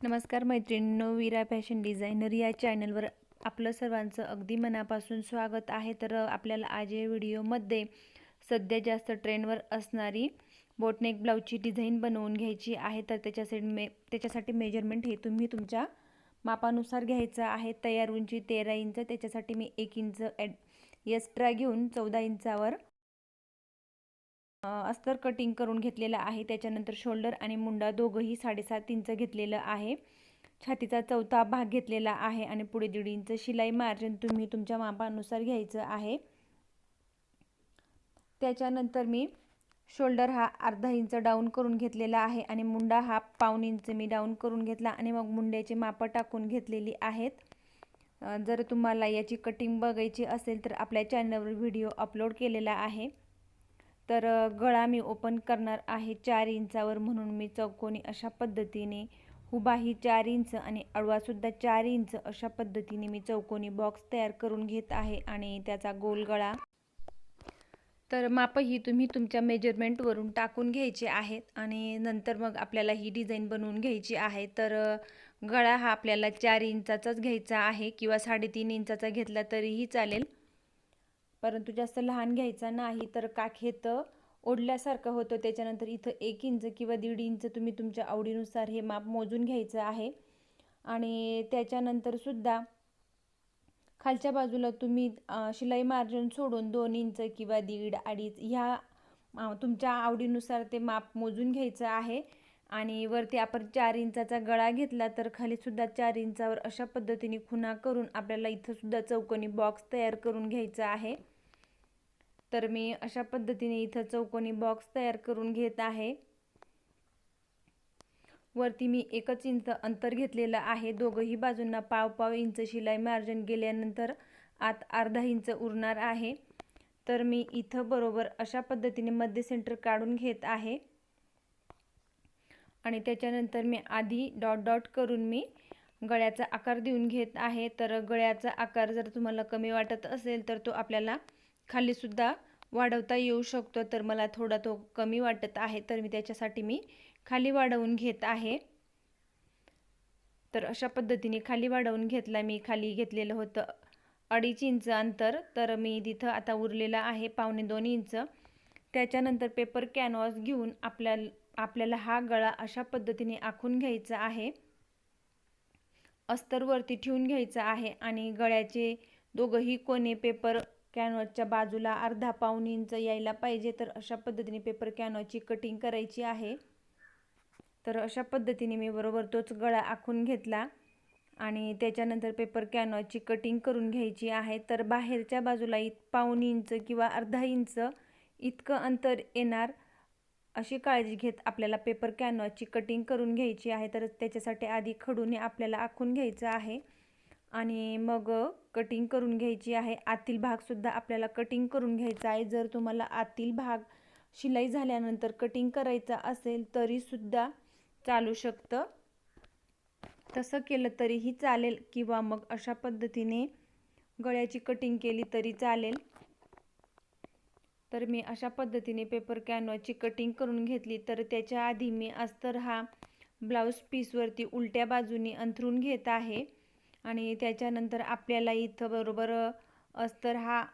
नमस्कार मैत्रिणींनो वीरा fashion designer या चॅनलवर आपलं सर्वांचं अगदी मनापासून स्वागत आहे. तर आपल्याला आज या व्हिडिओमध्ये सध्या जास्त ट्रेंडवर असणारी बोटनेक ब्लाऊजची डिझाईन बनवून घ्यायची आहे. तर त्याच्यासाठी मे त्याच्यासाठी मेजरमेंट हे तुम्ही तुमच्या मापानुसार घ्यायचं आहे. तयार उंची तेरा इंच त्याच्यासाठी मी एक इंच ॲड एक्स्ट्रा घेऊन चौदा इंचावर अस्तर कटिंग करून घेतलेलं आहे. त्याच्यानंतर शोल्डर आणि मुंडा दोघंही साडेसात इंच घेतलेलं आहे. छातीचा चौथा भाग घेतलेला आहे आणि पुढे दीड इंच शिलाई मार्जिन तुम्ही तुमच्या मापानुसार घ्यायचं आहे. त्याच्यानंतर मी शोल्डर हा अर्धा इंच डाऊन करून घेतलेला आहे आणि मुंडा हा पाऊन इंच मी डाऊन करून घेतला आणि मग मुंड्याची मापं टाकून घेतलेली आहेत. जर तुम्हाला याची कटिंग बघायची असेल तर आपल्या चॅनलवर व्हिडिओ अपलोड केलेला आहे. तर गळा मी ओपन करणार आहे चार इंचावर म्हणून मी चौकोनी अशा पद्धतीने हुबाही चार इंच आणि अडवासुद्धा चार इंच अशा पद्धतीने मी चौकोनी बॉक्स तयार करून घेत आहे आणि त्याचा गोल गळा. तर मापही तुम्ही तुमच्या मेजरमेंटवरून टाकून घ्यायचे आहेत आणि नंतर मग आपल्याला ही डिझाईन बनवून घ्यायची आहे. तर गळा हा आपल्याला चार इंचाचाच घ्यायचा आहे किंवा साडेतीन इंचाचा घेतला तरीही चालेल. परंतु जास्त लहान घ्यायचा नाही तर काखेत ओढल्यासारखं होतं. त्याच्यानंतर इथं एक इंच किंवा दीड इंच तुम्ही तुमच्या आवडीनुसार हे माप मोजून घ्यायचं आहे. आणि त्याच्यानंतरसुद्धा खालच्या बाजूला तुम्ही शिलाई मार्जिन सोडून दोन इंच किंवा दीड अडीच ह्या तुमच्या आवडीनुसार ते माप मोजून घ्यायचं आहे. आणि वरती आपण चार इंचाचा गळा घेतला तर खालीसुद्धा चार इंचावर अशा पद्धतीने खुणा करून आपल्याला इथंसुद्धा चौकोनी बॉक्स तयार करून घ्यायचा आहे. तर मी अशा पद्धतीने इथं चौकोनी बॉक्स तयार करून घेत आहे. वरती मी एकच इंच अंतर घेतलेलं आहे. दोघंही बाजूंना पाव पाव इंच शिलाई मार्जिन गेल्यानंतर आत अर्धा इंच उरणार आहे. तर मी इथं बरोबर अशा पद्धतीने मध्य सेंटर काढून घेत आहे. आणि त्याच्यानंतर मी आधी डॉट डॉट करून मी गळ्याचा आकार देऊन घेत आहे. तर गळ्याचा आकार जर तुम्हाला कमी वाटत असेल तर तो आपल्याला खालीसुद्धा वाढवता येऊ शकतो. तर मला थोडा तो कमी वाटत आहे तर मी त्याच्यासाठी मी खाली वाढवून घेत आहे. तर अशा पद्धतीने खाली वाढवून घेतला मी. खाली घेतलेलं होतं अडीच इंच अंतर. तर मी तिथं आता उरलेलं आहे पावणे दोन इंच. त्याच्यानंतर पेपर कॅनव्हास घेऊन आपल्या आपल्याला हा गळा अशा पद्धतीने आखून घ्यायचा आहे. अस्तरवरती ठेवून घ्यायचा आहे आणि गळ्याचे दोघंही कोणे पेपर कॅनव्हासच्या बाजूला अर्धा पाऊन इंच यायला पाहिजे तर अशा पद्धतीने पेपर कॅनव्हाची कटिंग करायची आहे. तर अशा पद्धतीने मी बरोबर तोच गळा आखून घेतला आणि त्याच्यानंतर पेपर कॅनव्हाची कटिंग करून घ्यायची आहे. तर बाहेरच्या बाजूला इत पाऊन इंच किंवा अर्धा इंच इतकं अंतर येणार अशी काळजी घेत आपल्याला पेपर कॅनवाची कटिंग करून घ्यायची आहे तर त्याच्यासाठी आधी खडूने आपल्याला आखून घ्यायचं आहे. आणि मग कटिंग करून घ्यायची आहे. आतील भागसुद्धा आपल्याला कटिंग करून घ्यायचा आहे. जर तुम्हाला आतील भाग शिलाई झाल्यानंतर कटिंग करायचा असेल तरीसुद्धा चालू शकतं. तसं केलं तरीही चालेल. किंवा मग अशा पद्धतीने गळ्याची कटिंग केली तरी चालेल. तर मी अशा पद्धतीने पेपर कॅनवाची कटिंग करून घेतली. तर त्याच्या आधी मी अस्तर हा ब्लाऊज पीसवरती उलट्या बाजूनी अंथरून घेत आहे. आणि त्याच्यानंतर आपल्याला इथं बरोबर अस्तर हा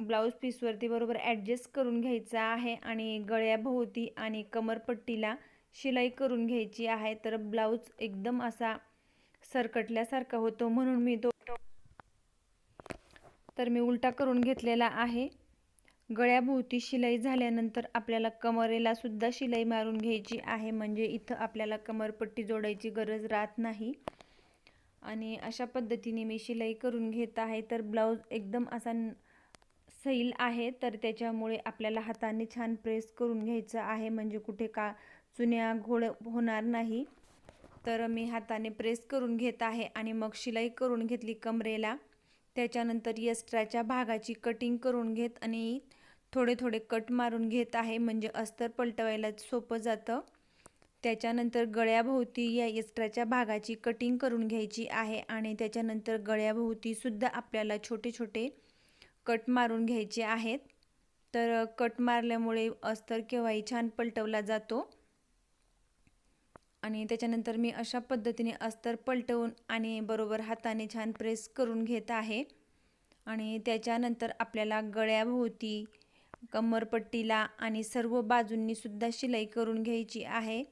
ब्लाऊज पीसवरती बरोबर ॲडजस्ट करून घ्यायचा आहे. आणि गळ्याभोवती आणि कमरपट्टीला शिलाई करून घ्यायची आहे. तर ब्लाऊज एकदम असा सरकटल्यासारखा होतो म्हणून मी तो तर मी उलटा करून घेतलेला आहे. गळ्याभोवती शिलाई झाल्यानंतर आपल्याला कमरेला सुद्धा शिलाई मारून घ्यायची आहे. म्हणजे इथं आपल्याला कमरपट्टी जोडायची गरज राहत नाही. आणि अशा पद्धतीने मी शिलाई करून घेत आहे. तर ब्लाऊज एकदम असा सैल आहे. तर त्याच्यामुळे आपल्याला हाताने छान प्रेस करून घ्यायचं आहे. म्हणजे कुठे का चुन्या घोळ होणार नाही. तर मी हाताने प्रेस करून घेत आहे आणि मग शिलाई करून घेतली कमरेला. त्याच्यानंतर यस्ट्राच्या भागाची कटिंग करून घेत आणि थोडे थोडे कट मारून घेत आहे. म्हणजे अस्तर पलटवायला सोपं जातं. त्याच्यानंतर गळ्याभोवती या एक्स्ट्राच्या भागाची कटिंग करून घ्यायची आहे आणि त्याच्यानंतर गळ्याभोवतीसुद्धा आपल्याला छोटे छोटे कट मारून घ्यायचे आहेत. तर कट मारल्यामुळे अस्तर केव्हाही छान पलटवला जातो. आणि त्याच्यानंतर मी अशा पद्धतीने अस्तर पलटवून आणि बरोबर हाताने छान प्रेस करून घेत आहे. आणि त्याच्यानंतर आपल्याला गळ्याभोवती कमरपट्टीला आणि सर्व बाजूंनी सुद्धा शिलाई करून घ्यायची आहे.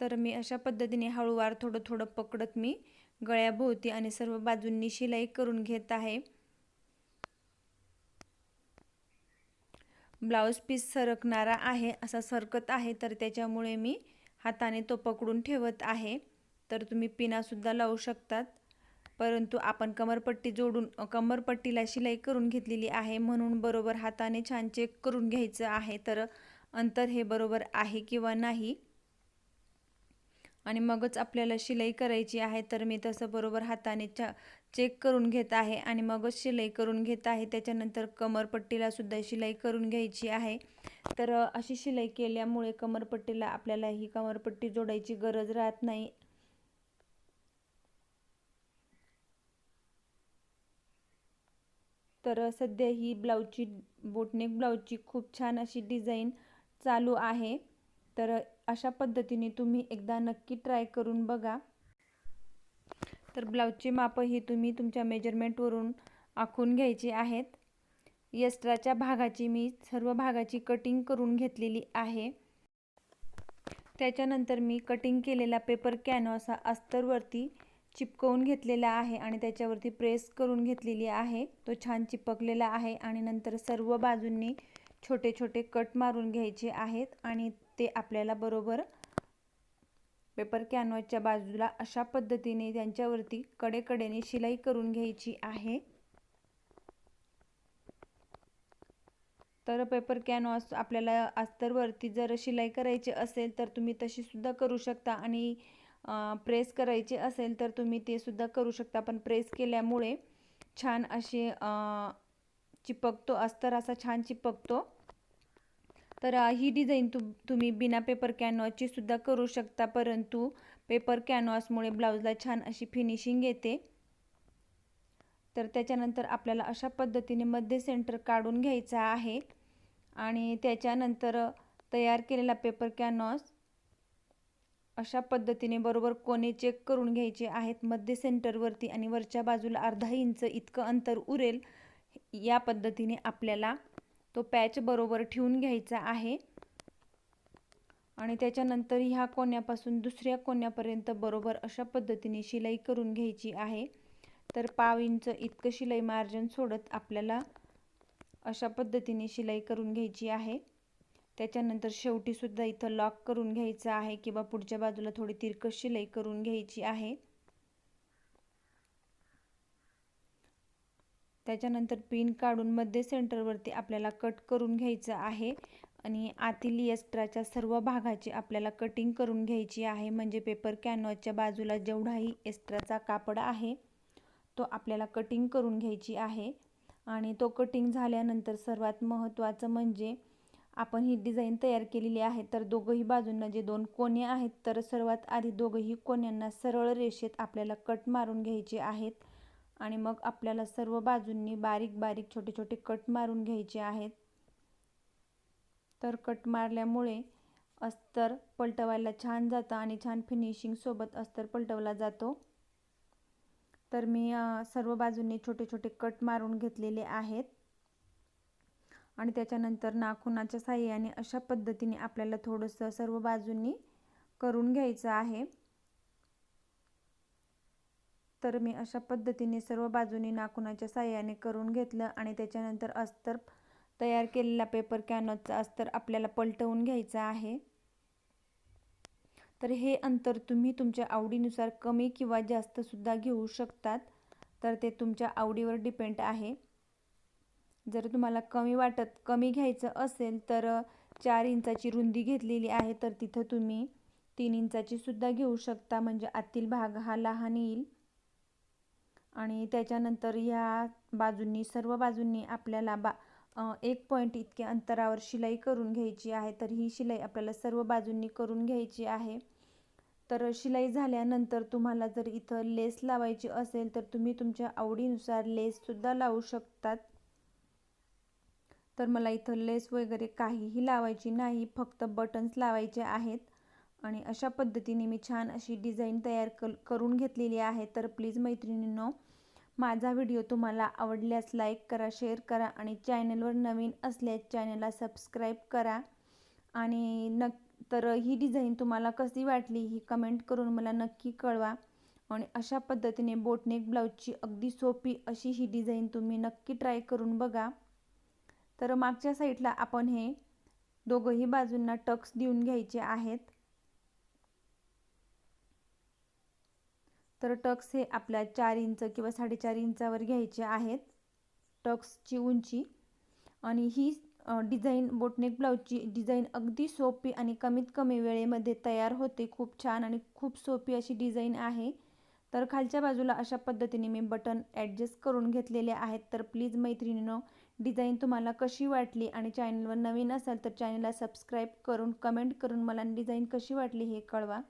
तर मी अशा पद्धतीने हळूवार थोडं थोडं पकडत मी गळ्याभोवती आणि सर्व बाजूंनी शिलाई करून घेत आहे. ब्लाऊज पीस सरकणारा आहे असा सरकत आहे तर त्याच्यामुळे मी हाताने तो पकडून ठेवत आहे. तर तुम्ही पिनासुद्धा लावू शकतात. परंतु आपण कमरपट्टी जोडून कमरपट्टीला शिलाई करून घेतलेली आहे म्हणून बरोबर हाताने छान चेक करून घ्यायचं आहे. तर अंतर हे बरोबर आहे किंवा नाही? आणि मगच आपल्याला शिलाई करायची आहे तर मी तसं बरोबर हाताने चेक करून घेत आहे आणि मगच शिलाई करून घेत आहे. त्याच्यानंतर कमरपट्टीला सुद्धा शिलाई करून घ्यायची आहे. तर अशी शिलाई केल्यामुळे कमरपट्टीला आपल्याला ही कमरपट्टी जोडायची गरज राहत नाही. तर सध्या ही ब्लाऊजची बोटनेक ब्लाऊजची खूप छान अशी डिझाईन चालू आहे. तर अशा पद्धतीने तुम्ही एकदा नक्की ट्राय करून बघा. तर ब्लाऊजची मापं ही तुम्ही तुमच्या मेजरमेंटवरून आखून घ्यायची आहेत. यस्ट्राच्या भागाची मी सर्व भागाची कटिंग करून घेतलेली आहे. त्याच्यानंतर मी कटिंग केलेला पेपर कॅनव्हास अस्तरवरती चिपकवून घेतलेला आहे आणि त्याच्यावरती प्रेस करून घेतलेली आहे. तो छान चिपकलेला आहे आणि नंतर सर्व बाजूंनी छोटे छोटे कट मारून घ्यायचे आहेत आणि ते आपल्याला बरोबर पेपर कॅनव्हासच्या बाजूला अशा पद्धतीने त्यांच्यावरती कडेकडेने शिलाई करून घ्यायची आहे. तर पेपर कॅनव्हास आपल्याला अस्तरवरती जर शिलाई करायची असेल तर तुम्ही तशी सुद्धा करू शकता आणि प्रेस करायचे असेल तर तुम्ही ते सुद्धा करू शकता. पण प्रेस केल्यामुळे छान असे चिपकतो अस्तर असा छान चिपकतो. तर ही डिझाईन तु तुम्ही बिना पेपर कॅनव्हासची सुद्धा करू शकता. परंतु पेपर कॅनव्हासमुळे ब्लाऊजला छान अशी फिनिशिंग येते. तर त्याच्यानंतर आपल्याला अशा पद्धतीने मध्य सेंटर काढून घ्यायचा आहे. आणि त्याच्यानंतर तयार केलेला पेपर कॅनव्हास अशा पद्धतीने बरोबर कोणे चेक करून घ्यायचे आहेत मध्य सेंटरवरती आणि वरच्या बाजूला अर्धा इंच इतकं अंतर उरेल या पद्धतीने आपल्याला तो पॅच बरोबर ठेवून घ्यायचा आहे. आणि त्याच्यानंतर ह्या कोण्यापासून दुसऱ्या कोण्यापर्यंत बरोबर अशा पद्धतीने शिलाई करून घ्यायची आहे. तर पाव इंच इतकं शिलाई मार्जिन सोडत आपल्याला अशा पद्धतीने शिलाई करून घ्यायची आहे. त्याच्यानंतर शेवटीसुद्धा इथं लॉक करून घ्यायचं आहे किंवा पुढच्या बाजूला थोडी तिरकस शिलाई करून घ्यायची आहे. त्याच्यानंतर पिन काढून मध्ये सेंटरवरती आपल्याला कट करून घ्यायचं आहे आणि आतील यस्ट्राच्या सर्व भागाची आपल्याला कटिंग करून घ्यायची आहे. म्हणजे पेपर कॅनव्हासच्या बाजूला जेवढाही एस्ट्राचा कापड आहे तो आपल्याला कटिंग करून घ्यायची आहे. आणि तो कटिंग झाल्यानंतर सर्वात महत्त्वाचं म्हणजे आपण ही डिझाईन तयार केलेली आहे तर दोघंही बाजूंना जे दोन कोणे आहेत तर सर्वात आधी दोघंही कोण्यांना सरळ रेषेत आपल्याला कट मारून घ्यायचे आहेत आणि मग आपल्याला सर्व बाजूंनी बारीक बारीक छोटे छोटे कट मारून घ्यायचे आहेत. तर कट मारल्यामुळे अस्तर पलटवायला छान जातं आणि छान फिनिशिंगसोबत अस्तर पलटवला जातो. तर मी सर्व बाजूंनी छोटे छोटे कट मारून घेतलेले आहेत. आणि त्याच्यानंतर नाखुनाच्या साह्याने अशा पद्धतीने आपल्याला थोडंसं सर्व बाजूंनी करून घ्यायचं आहे. तर मी अशा पद्धतीने सर्व बाजूनी नाखुनाच्या साह्याने करून घेतलं आणि त्याच्यानंतर अस्तर तयार केलेला पेपर कॅनॉचा अस्तर आपल्याला पलटवून घ्यायचा आहे. तर हे अंतर तुम्ही तुमच्या आवडीनुसार कमी किंवा जास्तसुद्धा घेऊ शकतात. तर ते तुमच्या आवडीवर डिपेंड आहे. जर तुम्हाला कमी वाटत कमी घ्यायचं असेल तर चार इंचाची रुंदी घेतलेली आहे तर तिथं तुम्ही तीन इंचाची सुद्धा घेऊ शकता. म्हणजे आतील भाग हा लहान येईल. आणि त्याच्यानंतर ह्या बाजूंनी सर्व बाजूंनी आपल्याला बा एक पॉईंट इतक्या अंतरावर शिलाई करून घ्यायची आहे. तर ही शिलाई आपल्याला सर्व बाजूंनी करून घ्यायची आहे. तर शिलाई झाल्यानंतर तुम्हाला जर इथं लेस लावायची असेल तर तुम्ही तुमच्या आवडीनुसार लेससुद्धा लावू शकतात. तर मला इथं लेस वगैरे काहीही लावायची नाही फक्त बटन्स लावायचे आहेत. आणि अशा पद्धतीने मी छान अशी डिझाईन तयार क करून घेतलेली आहे. तर प्लीज मैत्रिणींनो माझा व्हिडिओ तुम्हाला आवडल्यास लाईक करा शेअर करा आणि चॅनलवर नवीन असल्यास चॅनलला सबस्क्राईब करा. आणि नक तर ही डिझाईन तुम्हाला कशी वाटली ही कमेंट करून मला नक्की कळवा. आणि अशा पद्धतीने बोटनेक ब्लाऊजची अगदी सोपी अशी ही डिझाईन तुम्ही नक्की ट्राय करून बघा. तर मागच्या साईडला आपण हे दोघंही बाजूंना टक्स देऊन घ्यायचे आहेत. तर टक्स हे आपल्या चार इंच किंवा साडेचार इंचावर घ्यायचे आहेत. टक्सची उंची आणि ही डिझाईन बोटनेक ब्लाऊजची डिझाईन अगदी सोपी आणि कमीत कमी वेळेमध्ये तयार होते. खूप छान आणि खूप सोपी अशी डिझाईन आहे. तर खालच्या बाजूला अशा पद्धतीने मी बटन ॲडजस्ट करून घेतलेले आहेत. तर प्लीज मैत्रिणीनं डिझाईन तुम्हाला कशी वाटली आणि चॅनलवर नवीन असाल तर चॅनलला सबस्क्राईब करून कमेंट करून मला डिझाईन कशी वाटली हे कळवा.